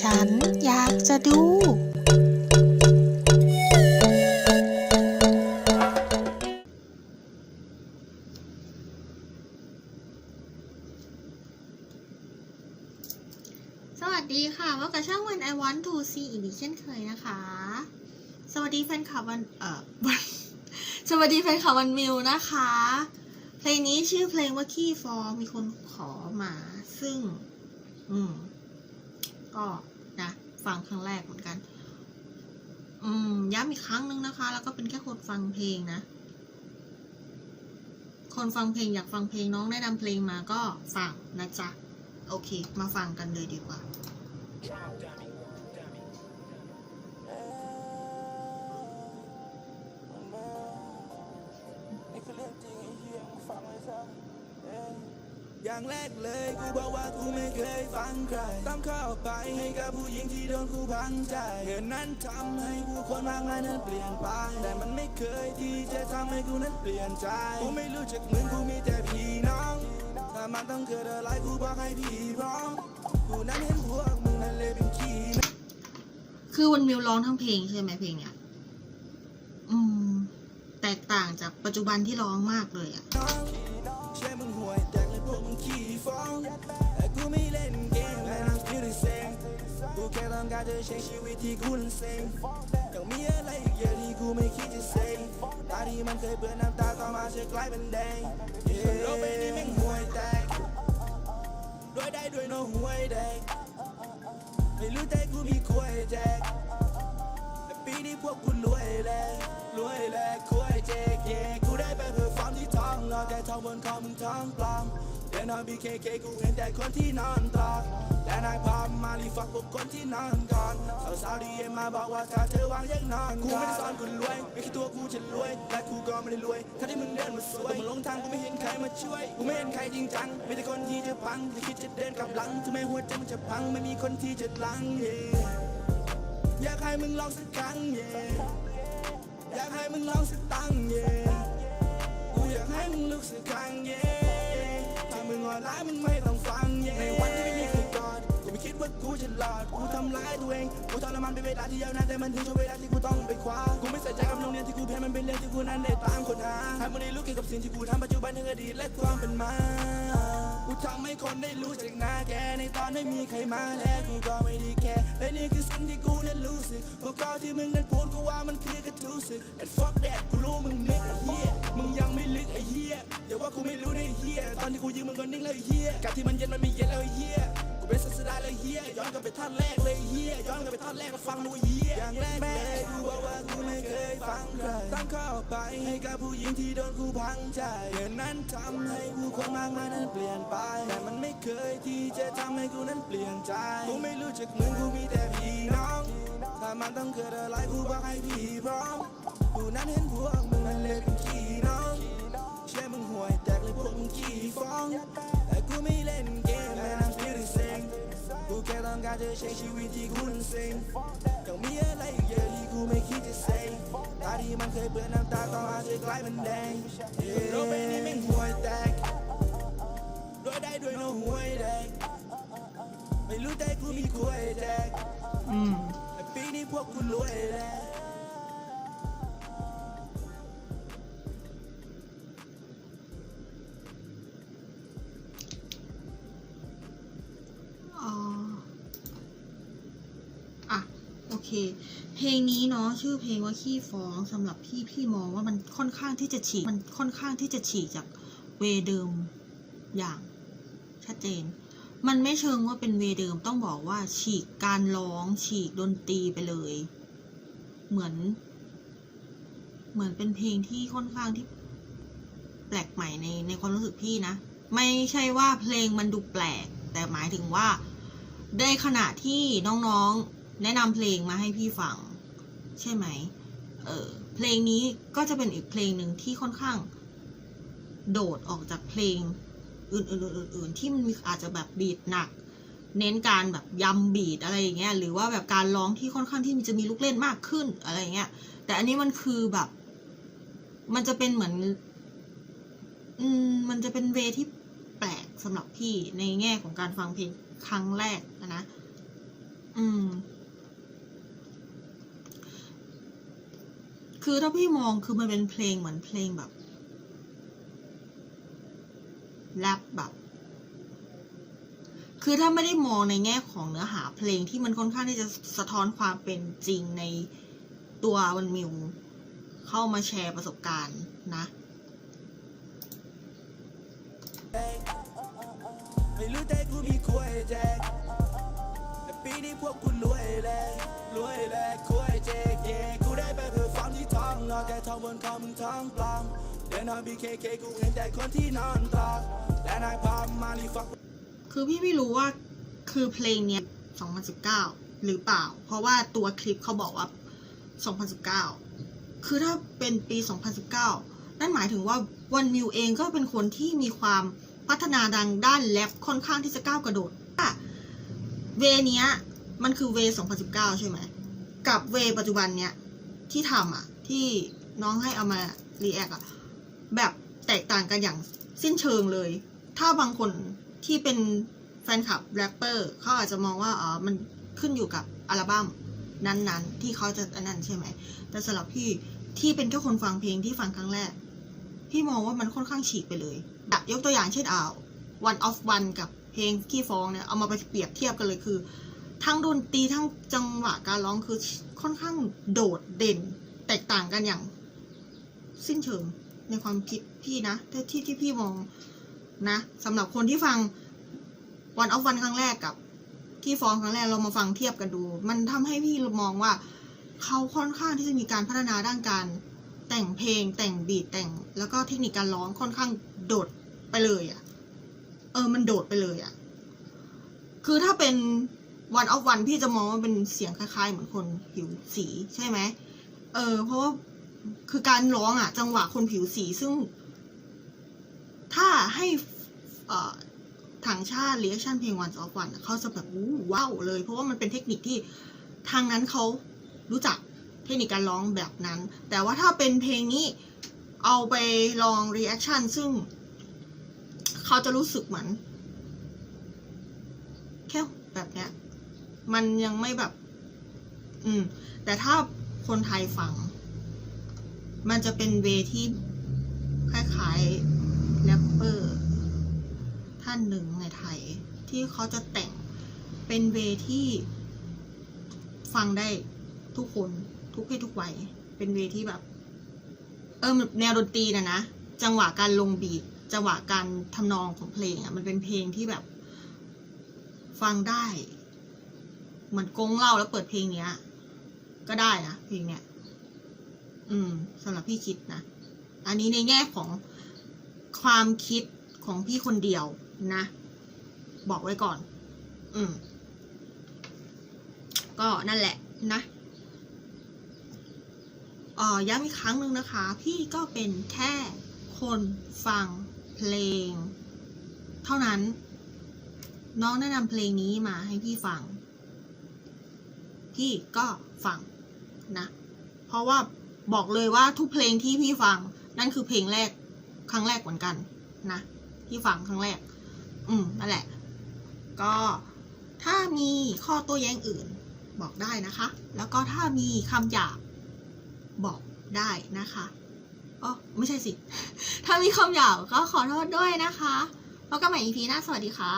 ฉันอยากจะดู สวัสดีค่ะว่ากับช่างวัน I want to see อีกเช่นเคยนะคะ สวัสดีแฟนคลับวัน เอ่อวันสวัสดีแฟนคลับวันมิวนะคะ เพลงนี้ชื่อเพลงว่าขี้ฟอมีคนขอมา ซึ่ง อืม ก็นะฟังครั้งแรกเหมือนกัน อืมย้ำอีกครั้งนึงนะคะ แล้วก็เป็นแค่คนฟังเพลงนะ คนฟังเพลงอยากฟังเพลงน้องแนะนำเพลงมาก็ฟังนะจ๊ะ โอเค มาฟังกันเลยดีกว่า อย่างแรกเลย กูบอกว่ากูไม่เคยฟังใครต้องเข้าไปให้กับผู้หญิงที่โดนกูพังใจเงินนั้นทำให้ผู้คนมากมายนั้นเปลี่ยนไป แต่มันไม่เคยที่จะทำให้กูนั้นเปลี่ยนใจ กูไม่รู้จักมึงกูมีแต่พี่น้อง ถ้ามันต้องเกิดอะไรกูบอกให้พี่ร้อมกูนั้นเห็นพวกมึงนั้นเลยเป็นขี้คือวันมิวร้องทั้งเพลงใช่ไหมเพลงเนี้ย อืม แตกต่างจากปัจจุบันที่ร้องมากเลยอะน้ ขี้ฟ้องแต่กูไม่เล่นเกมและนั่งคิดเซ็งกูแค่ต้องการจะใช้ชีวิตที่กูนั้นเซ็งยังมีอะไรอีกเยอะที่กูไม่คิดจะเซ็งตาที่มันเคยเปื้อน้ำตาต่อมาจะกลายเป็นแดงโลกใบนี้แม่งห่วยแตกด้วยได้ด้วยโน้ห่วยแดงไม่รู้ใจกูมีควยแจก นี้พวกคุณรวยแลรวยแลคุยเจกเยกูได้ไปเพื่อฟาร์มที่ท้องรอแต่ท้องบนคอมึงท้องปลอมเดี๋ยวนอนบีเคเคกูเห็นแต่คนที่นอนตรอกและนายพามาลีฟักพวกคนที่นอนก่อนสาวสาวดีเอ็มมาบอกว่าถ้าเธอวางยังนอนกูไม่ได้สอนคุณรวยไม่คิดตัวกูจะรวยและกูก็ไม่ได้รวย ถ้าที่มึงเดินมาสวยมึงหลงทางกูไม่เห็นใครมาช่วยกูไม่เห็นใครจริงจังมีแต่คนที่จะพังที่คิดจะเดินกลับหลังทำไมหัวใจมันจะพังไม่มีคนที่จะหลังเอยากให้มึงลองสักครั้งเย่อยากให้มึงลองสักตั้งเย่กูอยากให้มึงลุกสักครั้งเย่ถ้ามึงอ่อนล้ามึงไม่ต้องฟังเย่ในวันที่ไม่มีใครกอดกูไม่คิดว่ากูจะรอดกูทำร้ายตัวเองกูทรมานเป็นเวลาที่ยาวนานแต่มันถึงช่วงเวลาที่กูต้องไปคว้ากูไม่ใส่ใจกับโรงเรียนที่กูแพ้มันเป็นเรื่องที่กูนั้นได้ตามคนหาให้มึงได้รู้เกี่ยวกับสิ่งที่กูทำปัจจุบันในอดีตและความเป็นมา กูทำให้คนได้รู้จากหน้าแก ในตอนไม่มีใครมาแล้วกูก็ไม่ได้แคร์และนี่คือสิ่งที่กูนั้นรู้สึกพวกเขาที่มึงนั้นพูดกูว่ามันคือกระทู้สึก and fuck that กูรู้มึงเม็กไอ้เหี้ยมึงยังไม่ลึกไอ้เหี้ยอย่าว่ากูไม่รู้ได้เหี้ยตอนที่กูยืมมึงก็นิ่งเลยไอ้เหี้ยกับที่มันเย็นมันไม่เย็นแล้วไอ้เหี้ย กูเป็นศาสดาเลยเหี้ยย้อนกลับไปท่อนแรกเลยเหี้ยย้อนกลับไปท่อนแรกมาฟังดูเหี้ยอย่างแรกเลยกูบอกว่ากูไม่เคยฟังใครต้องเข้าไปให้กับผู้หญิงที่โดนกูพังใจเรื่องนั้นทำให้ผู้คนมากมายนั้นเปลี่ยนไปแต่มันไม่เคยที่จะทำให้กูนั้นเปลี่ยนใจกูไม่รู้จักมึงกูมีแต่พี่น้องถ้ามันต้องเกิดอะไรกูบอกให้พี่พร้อมกูนั้นเห็นพวกมึงนั้นเลยเป็นขี้น้อง ใช้ชีวิตที่กูนั้นเซ็งยังมีอะไรอีกเยอะที่กูไม่คิดจะเซ็งตาที่มันเคยเปื้อนน้ำตาต่อมาจะกลายเป็นแดงโลกใบนี้แม่งห่วยแตกด้วยได้ด้วยโน้ห่วยแดงไม่รู้ใจกูมีควยแจกอืมแต่ปีนี้พวกคุณรวยแล้ว เค เพลงนี้เนาะชื่อเพลงว่าขี้ฟ้องสำหรับพี่พี่มองว่ามันค่อนข้างที่จะฉีกมันค่อนข้างที่จะฉีกจากเวเดิมอย่างชัดเจน มันไม่เชิงว่าเป็นเวเดิมต้องบอกว่าฉีกการร้องฉีกดนตรีไปเลย เหมือน เหมือนเป็นเพลงที่ค่อนข้างที่แปลกใหม่ในในความรู้สึกพี่นะ ไม่ใช่ว่าเพลงมันดูแปลก แต่หมายถึงว่าในขณะที่น้องๆ แนะนำเพลงมาให้พี่ฟัง ใช่ไหมเออเพลงนี้ก็จะเป็นอีกเพลงหนึ่งที่ค่อนข้าง โดดออกจากเพลงอื่นๆๆๆที่มันมีอาจจะแบบบีดหนัก เน้นการแบบยำบีดอะไรอย่างเงี้ยหรือว่าแบบการร้องที่ค่อนข้างที่มันจะมีลูกเล่นมากขึ้นอะไรเงี้ย แต่อันนี้มันคือแบบ มันจะเป็นเหมือน อืมมันจะเป็นเวที่แปลกสำหรับพี่ในแง่ของการฟังเพลงครั้งแรกอะนะอืม คือถ้าพี่มองคือมันเป็นเพลงเหมือนเพลงแบบแรปแบบ คือถ้าไม่ได้มองในแง่ของเนื้อหาเพลงที่มันค่อนข้างที่จะสะท้อนความเป็นจริงในตัววันมิวเข้ามาแชร์ประสบการณ์นะไม่รู้แต่กูมีคุยแจกแต่ปีนี้พวกกูรวยแลว รวยแลวคุยแจกเยกูได้ไปเพื่อฟังที่ท้องนอนแต่ทองบนคอมึงท้องปลอมเดินนอนบีเคเคกูเห็นแต่คนที่นอนตายและนายพามาลีฟักคือพี่ไม่รู้ว่าคือเพลงเนี้ย2019 หรือเปล่า เพราะว่าตัวคลิปเขาบอกว่า 2019 คือถ้าเป็นปี 2019 นั่นหมายถึงว่าวันมิวเองก็เป็นคนที่มีความพัฒนาดังด้านแรปค่อนข้างที่จะก้าวกระโดดเวเนี้ย มันคือเว2019ใช่ไหม กับเวปัจจุบันเนี้ยที่ทำอะ ที่น้องให้เอามารีแอคอะแบบแตกต่างกันอย่างสิ้นเชิงเลย ถ้าบางคนที่เป็นแฟนคลับแรปเปอร์เขาอาจจะมองว่าอ๋อมันขึ้นอยู่กับอัลบั้มนั้นๆ ที่เขาจะอันนั้นใช่ไหม แต่สำหรับพี่ที่เป็นแค่คนฟังเพลงที่ฟังครั้งแรก พี่มองว่ามันค่อนข้างฉีกไปเลยแบบยกตัวอย่างเช่นอ่า one of one กับเพลงขี้ฟองเนี่ย เอามาไปเปรียบเทียบกันเลยคือ ทั้งดนตรีทั้งจังหวะการร้องคือค่อนข้างโดดเด่น แตกต่างกันอย่าง สิ้นเชิงในความคิดพี่นะที่ที่ที่พี่มองนะสำหรับคนที่ฟังวันออฟวันครั้งแรกกับที่ฟองครั้งแรกเรามาฟังเทียบกันดู มันทำให้พี่มองว่า เขาค่อนข้างที่จะมีการพัฒนาด้านการแต่งเพลง แต่งบีทแต่ง แล้วก็เทคนิคการร้องค่อนข้างโดดไปเลยอะ่ะ เออมันโดดไปเลยอะ่ะ คือถ้าเป็น วันออฟวันพี่จะมองว่าเป็นเสียงคล้ายๆ เหมือนคนผิวสีใช่ไหมเออ เพราะว่าคือการร้องอะ่ะจังหวะคนผิวสีซึ่ง ถ้าให้เอ่อทางชาติเรียกชั่นเพลงวันออฟวันเขาจะแบบวู้ว้าวเลย เพราะว่ามันเป็นเทคนิคที่ทางนั้นเขารู้จักเทคนิคการร้องแบบนั้น แต่ว่าถ้าเป็นเพลงนี้เอาไปลองรีแอคชั่นซึ่ง เขาจะรู้สึกเหมือน แค่แบบเนี้ย มันยังไม่แบบ อืม แต่ถ้าคนไทยฟัง มันจะเป็นเวที่คล้ายๆแรปเปอร์ท่านหนึ่งในไทย ที่เขาจะแต่งเป็นเวที่ฟังได้ทุกคนทุกเพศทุกวัย เป็นเวที่แบบ เออแบบแนวดนตรีนะนะ จังหวะการลงบีทจังหวะการทำนองของเพลงอะ่ะ มันเป็นเพลงที่แบบ ฟังได้ เหมือนกงเล่าแล้วเปิดเพลงเนี้ย ก็ได้นะเพลงเนี้ย อืมสำหรับพี่คิดนะ อันนี้ในแง่ของความคิดของพี่คนเดียวนะ บอกไว้ก่อน อืม ก็นั่นแหละนะออย้ำอีกครั้งหนึ่งนะคะ พี่ก็เป็นแค่คนฟังเพลง เท่านั้น น้องแนะนำเพลงนี้มาให้พี่ฟัง พี่ก็ฟังนะ เพราะว่าบอกเลยว่าทุกเพลงที่พี่ฟังนั่นคือเพลงแรกครั้งแรกเหมือนกันนะที่ฟังครั้งแรก อืมนั่นแหละ ก็ถ้ามีข้อโต้แย้งอื่นบอกได้นะคะ แล้วก็ถ้ามีคำหยาบบอกได้นะคะอ๋อไม่ใช่สิ ถ้ามีคำหยาบก็ขอโทษด้วยนะคะ แล้วก็ใหม่ EP หน้าสวัสดีค่ะ